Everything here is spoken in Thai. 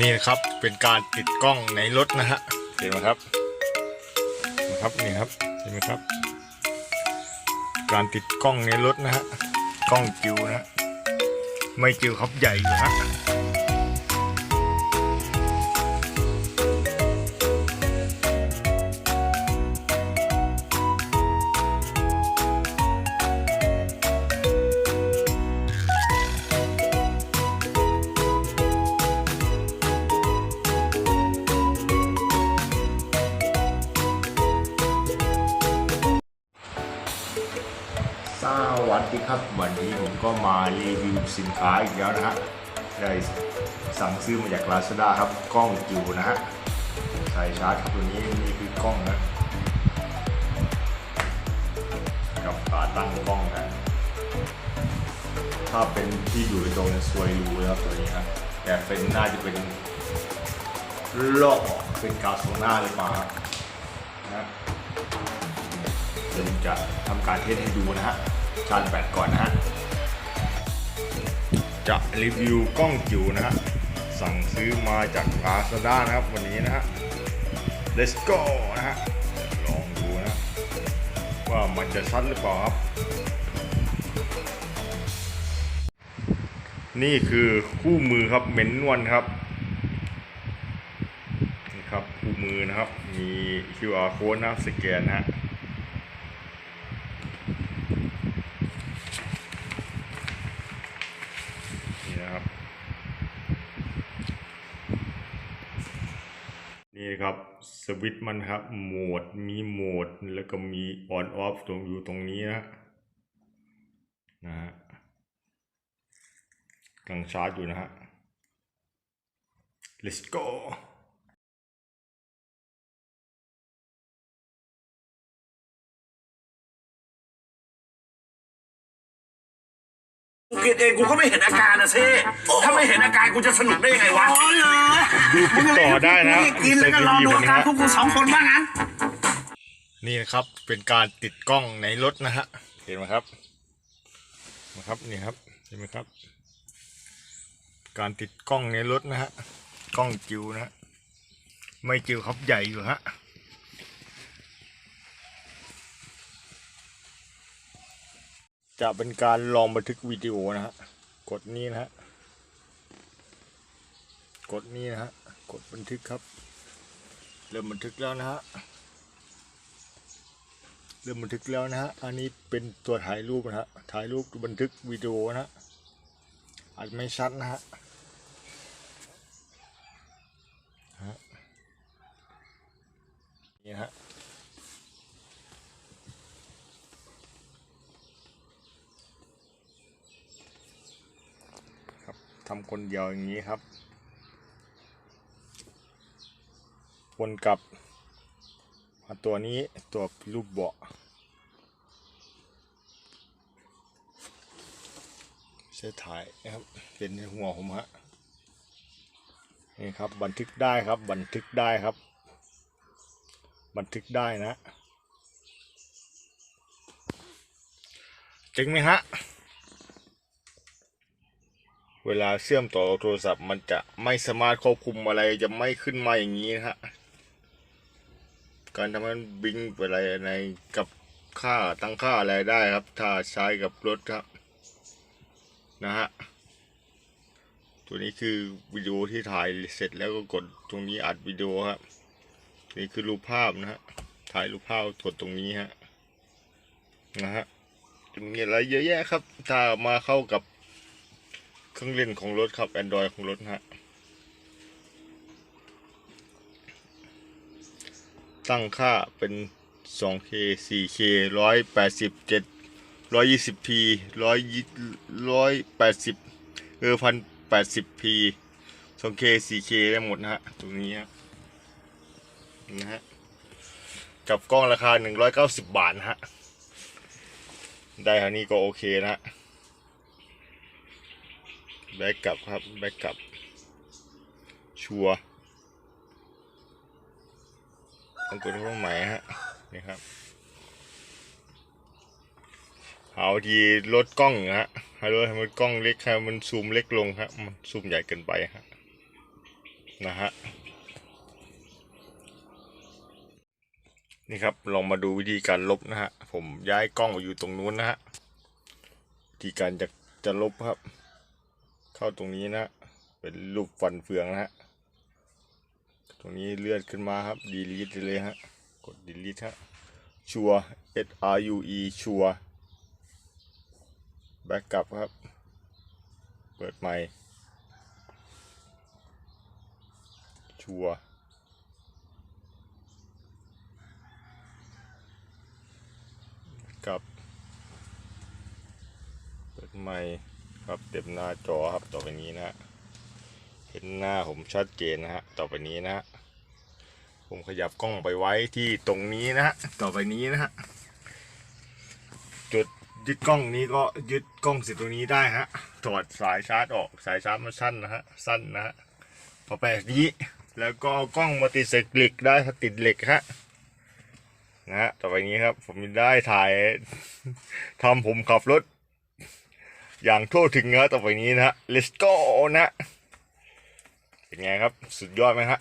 นี่นะครับเป็นการติดกล้องในรถนะฮะเห็นไหมครับนะครับนี่ครับเห็นไหมครับ การติดกล้องในรถนะฮะกล้องจิวนะฮะไม่จิวครับใหญ่อยู่ฮะ สวัสดีครับ วันนี้ผมก็มารีวิวสินค้าอีกแล้วนะฮะได้สั่งซื้อมาจาก Lazada ครับกล้องจิ๋วนะฮะใส่ชาร์จครับตัวนี้นี่คือกล้องนะกับขาตั้งกล้องนะถ้าเป็นที่อยู่ในตรงนี้สวยรูนะครับตัวนี้นะแต่เป็นน่าจะเป็นลอกเป็นกาวสองหน้าหรือเปล่าครับนะเดี๋ยวผมจะทำการเทสให้ดูนะฮะ ชาร์จแบตก่อนนะฮะ จะรีวิวกล้องจิ๋วนะฮะ สั่งซื้อมาจาก Lazada นะครับวันนี้นะฮะ let's go นะฮะ ลองดูนะ ว่ามันจะชัดหรือเปล่าครับ นี่คือคู่มือครับเมนนวลครับนี่ครับคู่มือนะครับ มี QR code นะสแกนนะฮะ นี่นะครับ นี่ครับสวิตช์มันครับโหมดมีโหมดแล้วก็มีออนออฟตรงอยู่ตรงนี้นะนะฮะกำลังชาร์จอยู่นะฮะ let's go กูกินเองกูก็ไม่เห็นอาการนะเซ่ถ้าไม่เห็นอาการกูจะสนุกได้ยังไงวะ อ๋อเหรอ ดูคลิปต่อได้นะมึงกินแล้วก็รอดูอาการพวกกูสองคนว่างั้น นี่นะครับเป็นการติดกล้องในรถนะฮะเห็นไหมครับนะครับนี่ครับเห็นไหมครับ การติดกล้องในรถนะฮะกล้องจิวนะฮะไม่จิวครับใหญ่อยู่ฮะจะเป็นการลองบันทึกวิดีโอนะฮะ กดนี้นะฮะ กดนี้นะฮะ กดบันทึกครับ เริ่มบันทึกแล้วนะฮะเริ่มบันทึกแล้วนะฮะอันนี้เป็นตัวถ่ายรูปนะฮะถ่ายรูปบันทึกวิดีโอนะฮะอาจไม่ชัดนะฮะนี่ฮะครับทำคนเดียวอย่างนี้ครับ วนกลับมาตัวนี้ตัวรูปเบาะใช้ถ่ายนะครับ เป็นในหัวผมฮะนี่ครับบันทึกได้ครับบันทึกได้ครับ บันทึกได้นะจริงไหมฮะ เวลาเชื่อมต่อโทรศัพท์มันจะไม่สามารถควบคุมอะไรจะไม่ขึ้นมาอย่างนี้นะฮะ การทำให้มันบิงอะไรในกับค่าตั้งค่าอะไรได้ครับ ถ้าใช้กับรถครับนะฮะตัวนี้คือวิดีโอที่ถ่ายเสร็จแล้วก็กดตรงนี้อัดวิดีโอครับนี่คือรูปภาพนะฮะถ่ายรูปภาพกดตรงนี้ฮะนะฮะจะมีอะไรเยอะแยะครับ ถ้ามาเข้ากับเครื่องเล่นของรถครับ Android ของรถนะฮะ ตั้งค่าเป็น 2K 4K 187 120p 100 180เออ 1080p 2K 4K ได้หมดนะฮะ ตรงนี้ฮะ นะฮะ กับกล้องราคา 190 บาทนะฮะ ได้เท่านี้ก็โอเคนะฮะ แบ็กกลับครับ แบ็กกลับ ชัวร์ ต้องกดเครื่องหมาฮะนี่ครับเอาทีลดกล้องนะฮะให้ลดให้มันกล้องเล็กให้มันซูมเล็กลงครับมันซูมใหญ่เกินไปฮะนะฮะนี่ครับลองมาดูวิธีการลบนะฮะผมย้ายกล้องอยู่ตรงนู้นนะฮะวิธีการจะจะลบครับ เข้าตรงนี้นะเป็นรูปฟันเฟืองนะฮะ ตรงนี้เลื่อนขึ้นมาครับ delete เลยฮะ กด delete ฮะชัว S R U E ชัว backup ครับ เปิดใหม่ชัวกับเปิดใหม่ครับเต็มหน้าจอครับต่อไปนี้นะฮะ เห็นหน้าผมชัดเจนนะฮะ ต่อไปนี้นะฮะ ผมขยับกล้องไปไว้ที่ตรงนี้นะฮะ ต่อไปนี้นะฮะ จุดยึดกล้องนี้ก็ยึดกล้องสิตรงนี้ได้ฮะ ถอดสายชาร์จออก สายชาร์จมันสั้นนะฮะ สั้นนะฮะ พอไปแบบนี้ แล้วก็เอากล้องมาติดใส่เหล็กได้ครับติดเหล็กฮะนะฮะต่อไปนี้ครับ ผมได้ถ่ายทำผมขับรถ อย่างทั่วถึงนะต่อไปนี้นะฮะ let's go นะ เป็นไงครับ สุดยอดไหมฮะ